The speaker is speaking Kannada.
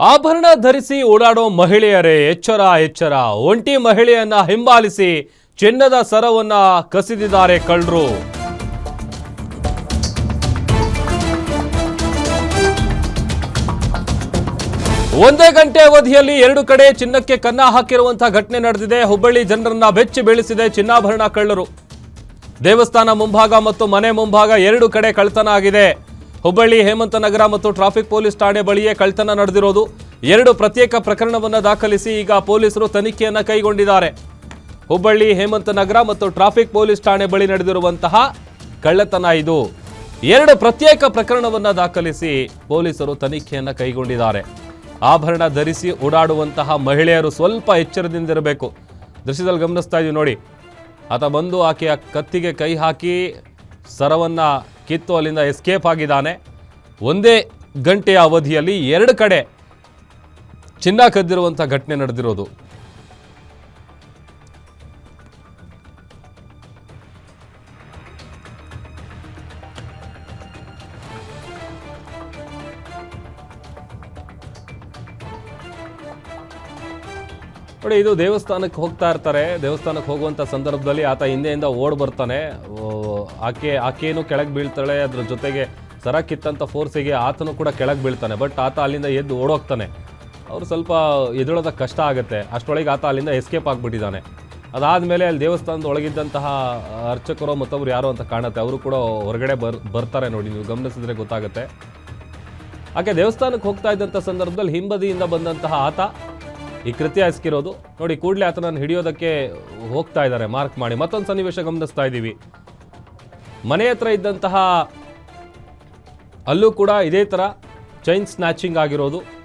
ಆಭರಣ ಧರಿಸಿ ಓಡಾಡೋ ಮಹಿಳೆಯರೇ, ಎಚ್ಚರ ಎಚ್ಚರ. ಒಂಟಿ ಮಹಿಳೆಯನ್ನ ಹಿಂಬಾಲಿಸಿ ಚಿನ್ನದ ಸರವನ್ನ ಕಸಿದಿದ್ದಾರೆ ಕಳ್ಳರು. ಒಂದೇ ಗಂಟೆ ಅವಧಿಯಲ್ಲಿ ಎರಡು ಕಡೆ ಚಿನ್ನಕ್ಕೆ ಕನ್ನ ಹಾಕಿರುವಂತಹ ಘಟನೆ ನಡೆದಿದೆ. ಹುಬ್ಬಳ್ಳಿ ಜನರನ್ನ ಬೆಚ್ಚಿ ಬೀಳಿಸಿದೆ ಚಿನ್ನಾಭರಣ ಕಳ್ಳರು. ದೇವಸ್ಥಾನ ಮುಂಭಾಗ ಮತ್ತು ಮನೆ ಮುಂಭಾಗ ಎರಡು ಕಡೆ ಕಳ್ತನ ಆಗಿದೆ. ಹುಬ್ಬಳ್ಳಿ, ಹೇಮಂತ ನಗರ ಮತ್ತು ಟ್ರಾಫಿಕ್ ಪೊಲೀಸ್ ಠಾಣೆ ಬಳಿಯೇ ಕಳ್ತನ ನಡೆದಿರೋದು. ಎರಡು ಪ್ರತ್ಯೇಕ ಪ್ರಕರಣವನ್ನು ದಾಖಲಿಸಿ ಈಗ ಪೊಲೀಸರು ತನಿಖೆಯನ್ನು ಕೈಗೊಂಡಿದ್ದಾರೆ. ಹುಬ್ಬಳ್ಳಿ, ಹೇಮಂತ ನಗರ ಮತ್ತು ಟ್ರಾಫಿಕ್ ಪೊಲೀಸ್ ಠಾಣೆ ಬಳಿ ನಡೆದಿರುವಂತಹ ಕಳ್ಳತನ ಇದು. ಎರಡು ಪ್ರತ್ಯೇಕ ಪ್ರಕರಣವನ್ನು ದಾಖಲಿಸಿ ಪೊಲೀಸರು ತನಿಖೆಯನ್ನು ಕೈಗೊಂಡಿದ್ದಾರೆ. ಆಭರಣ ಧರಿಸಿ ಓಡಾಡುವಂತಹ ಮಹಿಳೆಯರು ಸ್ವಲ್ಪ ಎಚ್ಚರದಿಂದಿರಬೇಕು. ದೃಶ್ಯದಲ್ಲಿ ಗಮನಿಸ್ತಾ ಇದೀವಿ ನೋಡಿ. ಆತ ಬಂದು ಆಕೆಯ ಕತ್ತಿಗೆ ಕೈ ಹಾಕಿ ಸರವನ್ನ ಕಿತ್ತು ಅಲ್ಲಿಂದ ಎಸ್ಕೇಪ್ ಆಗಿದ್ದಾನೆ. ಒಂದೇ ಗಂಟೆಯ ಅವಧಿಯಲ್ಲಿ ಎರಡು ಕಡೆ ಚಿನ್ನ ಕದ್ದಿರುವಂಥ ಘಟನೆ ನಡೆದಿರೋದು. ನೋಡಿ, ಇದು ದೇವಸ್ಥಾನಕ್ಕೆ ಹೋಗ್ತಾ ಇರ್ತಾರೆ. ದೇವಸ್ಥಾನಕ್ಕೆ ಹೋಗುವಂಥ ಸಂದರ್ಭದಲ್ಲಿ ಆತ ಹಿಂದೆಯಿಂದ ಓಡ್ ಬರ್ತಾನೆ. ಆಕೆ ಆಕೆಯೂ ಕೆಳಗೆ ಬೀಳ್ತಾಳೆ, ಅದ್ರ ಜೊತೆಗೆ ಸರ ಕಿತ್ತಂಥ ಫೋರ್ಸಿಗೆ ಆತನು ಕೂಡ ಕೆಳಗೆ ಬೀಳ್ತಾನೆ. ಬಟ್ ಆತ ಅಲ್ಲಿಂದ ಎದ್ದು ಓಡೋಗ್ತಾನೆ. ಅವರು ಸ್ವಲ್ಪ ಎದುಳೋದ ಕಷ್ಟ ಆಗುತ್ತೆ. ಅಷ್ಟರೊಳಗೆ ಆತ ಅಲ್ಲಿಂದ ಎಸ್ಕೇಪ್ ಆಗಿಬಿಟ್ಟಿದ್ದಾನೆ. ಅದಾದಮೇಲೆ ಅಲ್ಲಿ ದೇವಸ್ಥಾನದ ಒಳಗಿದ್ದಂತಹ ಅರ್ಚಕರು ಮತ್ತೊಬ್ರು ಯಾರು ಅಂತ ಕಾಣುತ್ತೆ. ಅವರು ಕೂಡ ಹೊರಗಡೆ ಬರ್, ಬರ್ತಾರೆ ನೋಡಿ, ನೀವು ಗಮನಿಸಿದ್ರೆ ಗೊತ್ತಾಗುತ್ತೆ. ಆಕೆ ದೇವಸ್ಥಾನಕ್ಕೆ ಹೋಗ್ತಾ ಇದ್ದಂಥ ಸಂದರ್ಭದಲ್ಲಿ ಹಿಂಬದಿಯಿಂದ ಬಂದಂತಹ ಆತ ಈ ಕೃತ್ಯ ಎಸಗಿರೋದು. ನೋಡಿ, ಕೂಡಲೇ ಆತನನ್ನು ಹಿಡಿಯೋದಕ್ಕೆ ಹೋಗ್ತಾ ಇದ್ದಾರೆ. ಮಾರ್ಕ್ ಮಾಡಿ. ಮತ್ತೊಂದು ಸನ್ನಿವೇಶ ಗಮನಿಸ್ತಾ ಇದ್ದೀವಿ. ಮನೆ ಹತ್ರ ಇದ್ದಂತಹ ಅಲ್ಲೂ ಕೂಡ ಇದೇ ಥರ ಚೈನ್ ಸ್ನ್ಯಾಚಿಂಗ್ ಆಗಿರೋದು.